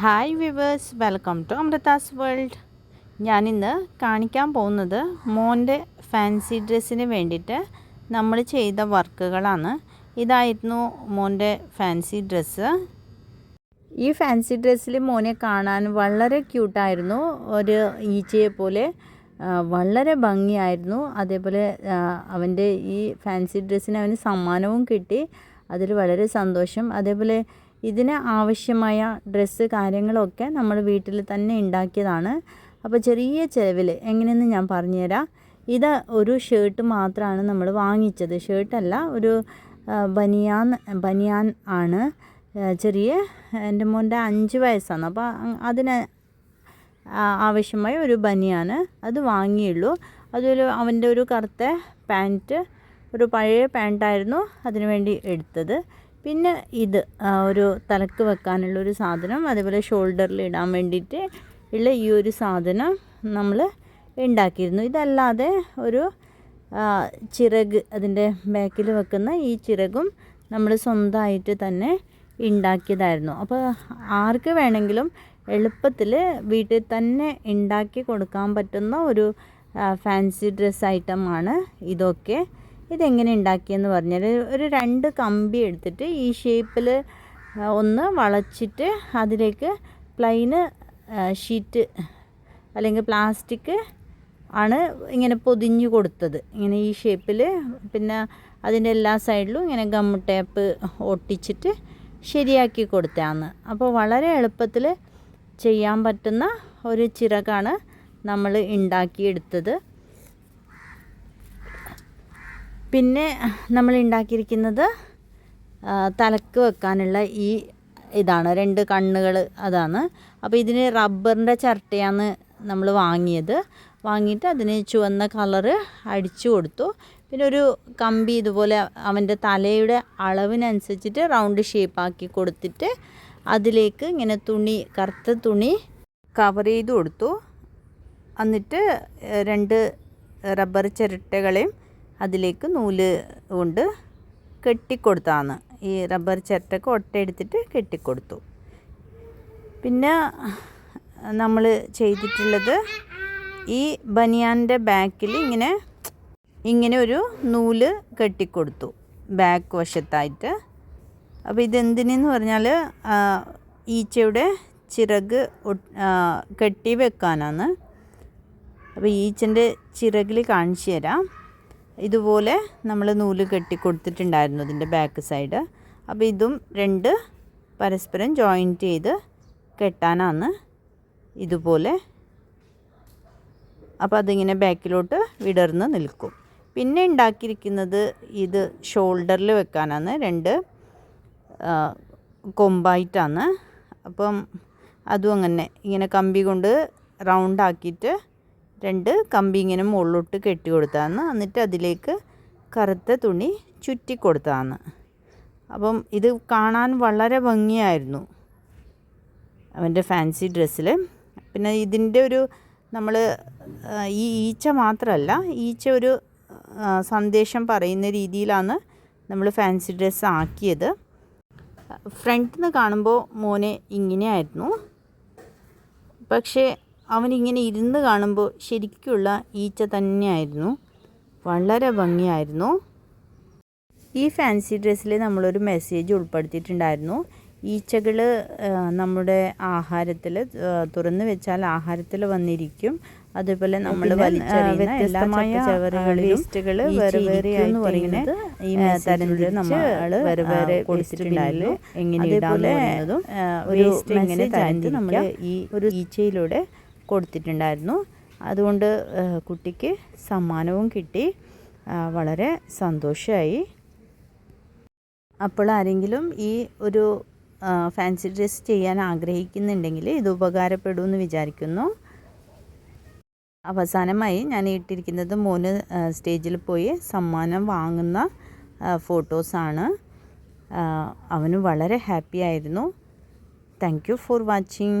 Hi viewers welcome to Amrita's world ഞാനിന്ന് കാണിക്കാൻ പോകുന്നത് മോന്റെ ഫാൻസി ഡ്രസ്സിന് വേണ്ടിയിട്ട് നമ്മൾ ചെയ്ത വർക്കുകളാണ്. ഇതായിരുന്നു മോന്റെ ഫാൻസി ഡ്രസ്സ് ഈ ഫാൻസി ഡ്രസ്സിൽ മോനെ കാണാൻ വളരെ ക്യൂട്ടായിരുന്നു ഒരു ഈച്ചയെ പോലെ വളരെ ഭംഗിയായിരുന്നു. അതേപോലെ അവന്റെ ഈ ഫാൻസി ഡ്രസ്സിന് അവന് സമ്മാനവും കിട്ടി. അതിൽ വളരെ സന്തോഷം. അതേപോലെ ഇതിന് ആവശ്യമായ ഡ്രസ്സ് കാര്യങ്ങളൊക്കെ നമ്മൾ വീട്ടിൽ തന്നെ ഉണ്ടാക്കിയതാണ്. അപ്പോൾ ചെറിയ ചിലവിൽ എങ്ങനെയെന്ന് ഞാൻ പറഞ്ഞുതരാം. ഇത് ഒരു ഷർട്ട് മാത്രമാണ് നമ്മൾ വാങ്ങിച്ചത്. ഷർട്ടല്ല ഒരു ബനിയാൻ ബനിയാൻ ആണ്. ചെറിയ എന്റെ മോന്റെ അഞ്ച് വയസ്സാണ്. അപ്പോൾ അതിന് ആവശ്യമായ ഒരു ബനിയാണ് അത് വാങ്ങിയുള്ളൂ. അതൊരു അവന്റെ ഒരു കറുത്ത പാന്റ് ഒരു പഴയ പാന്റായിരുന്നു അതിനു വേണ്ടി എടുത്തത്. പിന്നെ ഇത് ഒരു തലക്ക് വെക്കാനുള്ള ഒരു സാധനം അതേപോലെ ഷോൾഡറിൽ ഇടാൻ വേണ്ടിയിട്ട് ഉള്ള ഈ ഒരു സാധനം നമ്മൾ ഉണ്ടാക്കിയിരുന്നു ഇതല്ലാതെ ഒരു ചിറക് അതിന്റെ ബാക്കിൽ വെക്കുന്ന ഈ ചിറകും നമ്മൾ സ്വന്തമായിട്ട് തന്നെ ഉണ്ടാക്കിയതായിരുന്നു അപ്പോൾ ആർക്ക് വേണമെങ്കിലും എളുപ്പത്തിൽ വീട്ടിൽ തന്നെ ഉണ്ടാക്കി കൊടുക്കാൻ പറ്റുന്ന ഒരു ഫാൻസി ഡ്രസ്സ് ഐറ്റമാണ് ഇതൊക്കെ. ഇതെങ്ങനെ ഉണ്ടാക്കിയെന്ന് പറഞ്ഞാൽ ഒരു രണ്ട് കമ്പി എടുത്തിട്ട് ഈ ഷേപ്പിൽ ഒന്ന് വളച്ചിട്ട് അതിലേക്ക് പ്ലെയിന് ഷീറ്റ് അല്ലെങ്കിൽ പ്ലാസ്റ്റിക് ആണ് ഇങ്ങനെ പൊതിഞ്ഞു കൊടുത്തത്. ഇങ്ങനെ ഈ ഷേപ്പിൽ പിന്നെ അതിന്റെ എല്ലാ സൈഡിലും ഇങ്ങനെ ഗം ടേപ്പ് ഒട്ടിച്ചിട്ട് ശരിയാക്കി കൊടുത്തതാണ്. അപ്പോൾ വളരെ എളുപ്പത്തിൽ ചെയ്യാൻ പറ്റുന്ന ഒരു ചിറകാണ് നമ്മൾ ഉണ്ടാക്കിയെടുത്തത്. പിന്നെ നമ്മൾ ഉണ്ടാക്കിയിരിക്കുന്നത് തലക്ക് വെക്കാനുള്ള ഈ ഇതാണ് രണ്ട് കണ്ണുകൾ അതാണ്. അപ്പോൾ ഇതിന് റബ്ബറിന്റെ ചിരട്ടയാണ് നമ്മൾ വാങ്ങിയത്. വാങ്ങിയിട്ട് അതിന് ചുവന്ന കളറ് അടിച്ചു കൊടുത്തു. പിന്നെ ഒരു കമ്പി ഇതുപോലെ അവന്റെ തലയുടെ അളവിനനുസരിച്ചിട്ട് റൗണ്ട് ഷേപ്പാക്കി കൊടുത്തിട്ട് അതിലേക്ക് ഇങ്ങനെ തുണി കറുത്ത തുണി കവർ ചെയ്ത് കൊടുത്തു. എന്നിട്ട് രണ്ട് റബ്ബർ ചിരട്ടകളെയും അതിലേക്ക് നൂൽ കൊണ്ട് കെട്ടിക്കൊടുത്താണ്. ഈ റബ്ബർ ചിരട്ടക്ക് ഒട്ടയെടുത്തിട്ട് കെട്ടിക്കൊടുത്തു. പിന്നെ നമ്മൾ ചെയ്തിട്ടുള്ളത് ഈ ബനിയാന്റെ ബാക്കിൽ ഇങ്ങനെ ഇങ്ങനെ ഒരു നൂൽ കെട്ടിക്കൊടുത്തു ബാക്ക് വശത്തായിട്ട്. അപ്പോൾ ഇതെന്തിനെന്ന് പറഞ്ഞാൽ ഈച്ചയുടെ ചിറക് കെട്ടി വെക്കാനാണ്. അപ്പോൾ ഈച്ചന്റെ ചിറകിൽ കാണിച്ചു തരാം. ഇതുപോലെ നമ്മൾ നൂൽ കെട്ടി കൊടുത്തിട്ടുണ്ടായിരുന്നു ഇതിന്റെ ബാക്ക് സൈഡ് അപ്പോൾ ഇതും രണ്ട് പരസ്പരം ജോയിന്റ് ചെയ്ത് കെട്ടാനാണ് ഇതുപോലെ. അപ്പോൾ അതിങ്ങനെ ബാക്കിലോട്ട് വിടർന്ന് നിൽക്കും. പിന്നെ ഉണ്ടാക്കിയിരിക്കുന്നത് ഇത് ഷോൾഡറിൽ വെക്കാനാണ്. രണ്ട് കൊമ്പായിട്ടാണ്. അപ്പം അതും അങ്ങനെ ഇങ്ങനെ കമ്പി കൊണ്ട് റൗണ്ട് ആക്കിയിട്ട് രണ്ട് കമ്പി ഇങ്ങനെ മുകളിലോട്ട് കെട്ടി കൊടുത്താന്ന്. എന്നിട്ട് അതിലേക്ക് കറുത്ത തുണി ചുറ്റി കൊടുത്താന്ന്. അപ്പം ഇത് കാണാൻ വളരെ ഭംഗിയായിരുന്നു അവന്റെ ഫാൻസി ഡ്രസ്സിൽ. പിന്നെ ഇതിന്റെ ഒരു നമ്മൾ ഈ ഈച്ച മാത്രമല്ല ഈച്ച ഒരു സന്ദേശം പറയുന്ന രീതിയിലാണ് നമ്മൾ ഫാൻസി ഡ്രസ്സ് ആക്കിയത്. ഫ്രണ്ടിൽ നിന്ന് കാണുമ്പോൾ മോനെ ഇങ്ങനെയായിരുന്നു. പക്ഷേ അവനിങ്ങനെ ഇരുന്ന് കാണുമ്പോൾ ശരിക്കുള്ള ഈച്ച തന്നെയായിരുന്നു. വളരെ ഭംഗിയായിരുന്നു. ഈ ഫാൻസി ഡ്രസ്സിൽ നമ്മളൊരു മെസ്സേജ് ഉൾപ്പെടുത്തിയിട്ടുണ്ടായിരുന്നു. ഈച്ചകൾ നമ്മുടെ ആഹാരത്തിൽ തുറന്നു വെച്ചാൽ ആഹാരത്തിൽ വന്നിരിക്കും. അതുപോലെ നമ്മൾ വ്യത്യസ്തമായ വേസ്റ്റുകൾ വേറെ വേറെ എന്ന് പറയുന്നത് ഈ തരത്തിൽ നമ്മൾ വേറെ വേറെ കൊടുത്തിട്ടുണ്ടായിരുന്നു. എങ്ങനെ ഒരു മെസ്സേജ് നമ്മൾ ഈ ഒരു ഈച്ചയിലൂടെ കൊടുത്തിട്ടുണ്ടായിരുന്നു. അതുകൊണ്ട് കുട്ടിക്ക് സമ്മാനവും കിട്ടി. വളരെ സന്തോഷമായി അപ്പോൾ ആരെങ്കിലും ഈ ഒരു ഫാൻസി ഡ്രസ് ചെയ്യാൻ ആഗ്രഹിക്കുന്നുണ്ടെങ്കിൽ ഇത് ഉപകാരപ്പെടുമെന്ന് വിചാരിക്കുന്നു. അവസാനമായി ഞാൻ ഇട്ടിരിക്കുന്നത് മോന് സ്റ്റേജിൽ പോയി സമ്മാനം വാങ്ങുന്ന ഫോട്ടോസാണ് അവന് വളരെ ഹാപ്പി ആയിരുന്നു. Thank you for watching.